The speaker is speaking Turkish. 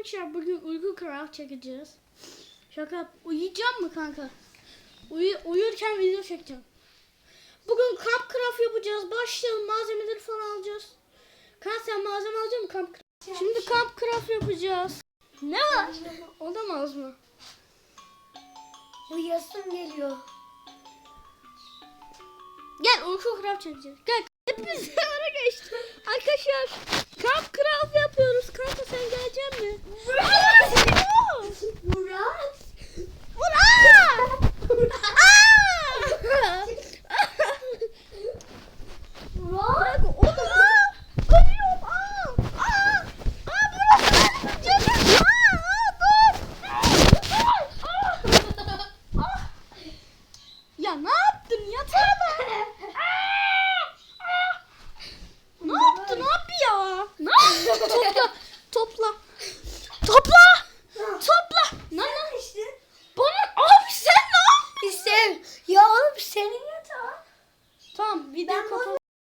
Arkadaşlar bugün uyku craft çekeceğiz. Şaka yap- uyuyacağım mı kanka? Uyu, uyurken video çekeceğim. Bugün kamp craft yapacağız. Başlayalım malzemeleri falan alacağız. Kanka sen malzeme alacak mısın kamp craft? Şimdi kamp craft yapacağız. Ne var? Olamaz mı? Uyuyasım geliyor. Gel uyku craft çekeceğiz. Gel. Hepimiz geçti. Ya ne yaptın yatağıma? Ne yaptın abi ya? Ne yaptın? Topla. Topla. Topla. Topla. Ne ne? işte. Bana abi sen ne yaptın? İstem. Ya oğlum senin yatağın. Tamam Ben kapat.